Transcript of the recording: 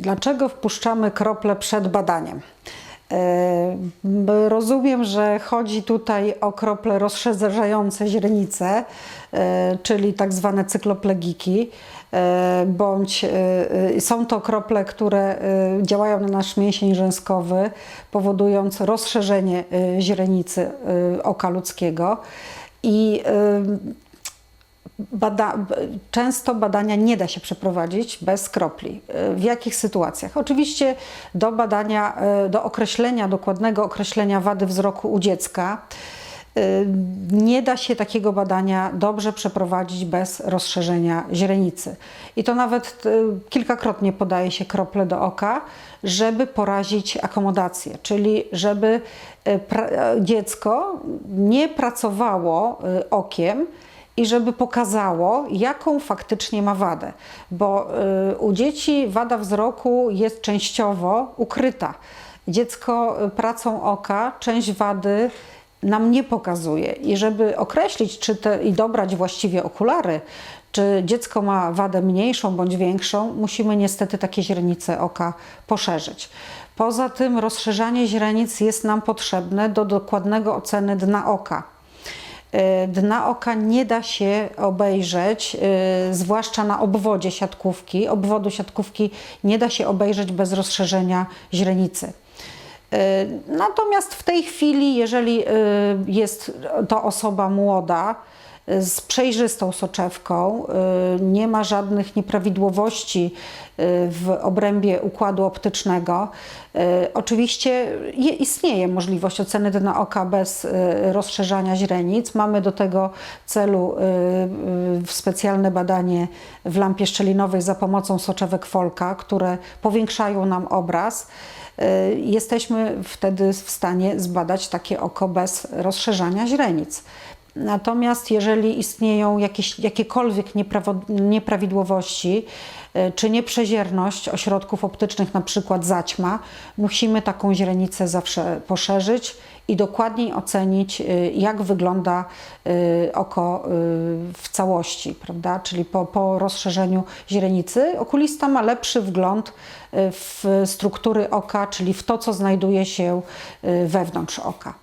Dlaczego wpuszczamy krople przed badaniem? E, Rozumiem, że chodzi tutaj o krople rozszerzające źrenice, e, czyli tak zwane cykloplegiki, e, bądź są to krople, które działają na nasz mięsień rzęskowy, powodując rozszerzenie źrenicy oka ludzkiego. I Bada, często badania nie da się przeprowadzić bez kropli. Y, W jakich sytuacjach? Oczywiście do badania, y, do określenia, dokładnego określenia wady wzroku u dziecka y, nie da się takiego badania dobrze przeprowadzić bez rozszerzenia źrenicy. I to nawet kilkakrotnie podaje się krople do oka, żeby porazić akomodację, czyli żeby dziecko nie pracowało okiem, i żeby pokazało, jaką faktycznie ma wadę. Bo y, u dzieci wada wzroku jest częściowo ukryta. Dziecko y, pracą oka część wady nam nie pokazuje. I żeby określić czy te, i dobrać właściwie okulary, czy dziecko ma wadę mniejszą bądź większą, musimy niestety takie źrenice oka poszerzyć. Poza tym rozszerzanie źrenic jest nam potrzebne do dokładnego oceny dna oka. Y, Dna oka nie da się obejrzeć, y, zwłaszcza na obwodzie siatkówki. Obwodu siatkówki nie da się obejrzeć bez rozszerzenia źrenicy. Y, Natomiast w tej chwili, jeżeli jest to osoba młoda, z przejrzystą soczewką, y, nie ma żadnych nieprawidłowości y, w obrębie układu optycznego. Y, Oczywiście je- istnieje możliwość oceny dna oka bez rozszerzania źrenic. Mamy do tego celu specjalne badanie w lampie szczelinowej za pomocą soczewek Folka, które powiększają nam obraz jesteśmy wtedy w stanie zbadać takie oko bez rozszerzania źrenic. Natomiast jeżeli istnieją jakieś, jakiekolwiek nieprawo- nieprawidłowości y, czy nieprzezierność ośrodków optycznych, na przykład zaćma, musimy taką źrenicę zawsze poszerzyć i dokładniej ocenić, y, jak wygląda y, oko w całości, prawda? Czyli po, po rozszerzeniu źrenicy okulista ma lepszy wgląd w struktury oka, czyli w to, co znajduje się wewnątrz oka.